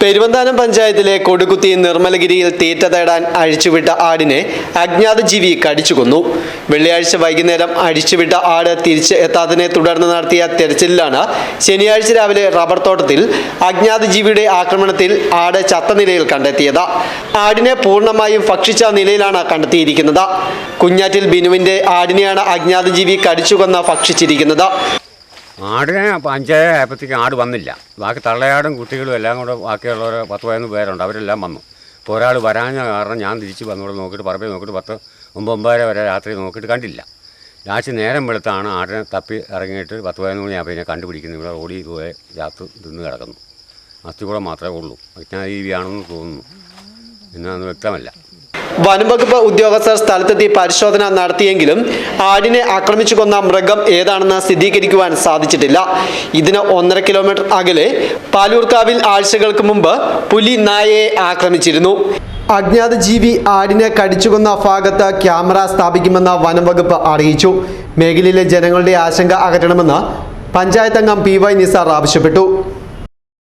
പെരുവന്താനം പഞ്ചായത്തിലെ കൊടുകുത്തി നിർമ്മലഗിരിയിൽ തീറ്റ തേടാൻ അഴിച്ചുവിട്ട ആടിനെ അജ്ഞാത ജീവി കടിച്ചുകൊന്നു വെള്ളിയാഴ്ച വൈകുന്നേരം അഴിച്ചുവിട്ട ആട് തിരിച്ച് എത്താത്തതിനെ തുടർന്ന് നടത്തിയ തെരച്ചിലിലാണ് ശനിയാഴ്ച രാവിലെ റബ്ബർ തോട്ടത്തിൽ അജ്ഞാത ജീവിയുടെ ആക്രമണത്തിൽ ആട് ചത്ത നിലയിൽ കണ്ടെത്തിയത്. ആടിനെ പൂർണമായും ഭക്ഷിച്ച നിലയിലാണ് കണ്ടെത്തിയിരിക്കുന്നത്. കുഞ്ഞാറ്റിൽ ബിനുവിന്റെ ആടിനെയാണ് അജ്ഞാത ജീവി കടിച്ചുകൊന്ന് ഭക്ഷിച്ചിരിക്കുന്നത്. ആടിനെ അഞ്ചേ ആയപ്പോഴത്തേക്കും ആട് വന്നില്ല. ബാക്കി തള്ളയാടും കുട്ടികളും എല്ലാം കൂടെ ബാക്കിയുള്ളവർ പത്ത് പതിനൊന്ന് പേരുണ്ട്. അവരെല്ലാം വന്നു. ഇപ്പോൾ ഒരാൾ വരാഞ്ഞ കാരണം ഞാൻ തിരിച്ച് വന്നോട് നോക്കിയിട്ട് പറമ്പിൽ നോക്കിയിട്ട് പത്ത് ഒമ്പത് ഒമ്പതര വരെ രാത്രി നോക്കിയിട്ട് കണ്ടില്ല. ലാസ്റ്റ് നേരം വെളുത്താണ് ആടിനെ തപ്പി ഇറങ്ങിയിട്ട് പത്ത് പതിനൊന്ന് മണിയാകുമ്പോൾ ഇതിനെ കണ്ടുപിടിക്കുന്നു. ഇവിടെ ഓടി പോയി രാത്രി തിന്ന് കിടക്കുന്നു. അസ്ഥികൂടെ മാത്രമേ ഉള്ളൂ. അജ്ഞാതീവിയാണെന്ന് തോന്നുന്നു. എന്നാന്ന് വ്യക്തമല്ല. വനംവകുപ്പ് ഉദ്യോഗസ്ഥർ സ്ഥലത്തെത്തി പരിശോധന നടത്തിയെങ്കിലും ആടിനെ ആക്രമിച്ചു കൊന്ന മൃഗം ഏതാണെന്ന് സ്ഥിരീകരിക്കുവാൻ സാധിച്ചിട്ടില്ല. ഇതിന് ഒന്നര കിലോമീറ്റർ അകലെ പാലൂർക്കാവിൽ ആഴ്ചകൾക്ക് മുമ്പ് പുലി നായയെ ആക്രമിച്ചിരുന്നു. അജ്ഞാത ജീവി ആടിനെ കടിച്ചുകൊന്ന ഭാഗത്ത് ക്യാമറ സ്ഥാപിക്കുമെന്ന് വനംവകുപ്പ് അറിയിച്ചു. മേഖലയിലെ ജനങ്ങളുടെ ആശങ്ക അകറ്റണമെന്ന് പഞ്ചായത്തംഗം പി വൈ നിസാർ ആവശ്യപ്പെട്ടു.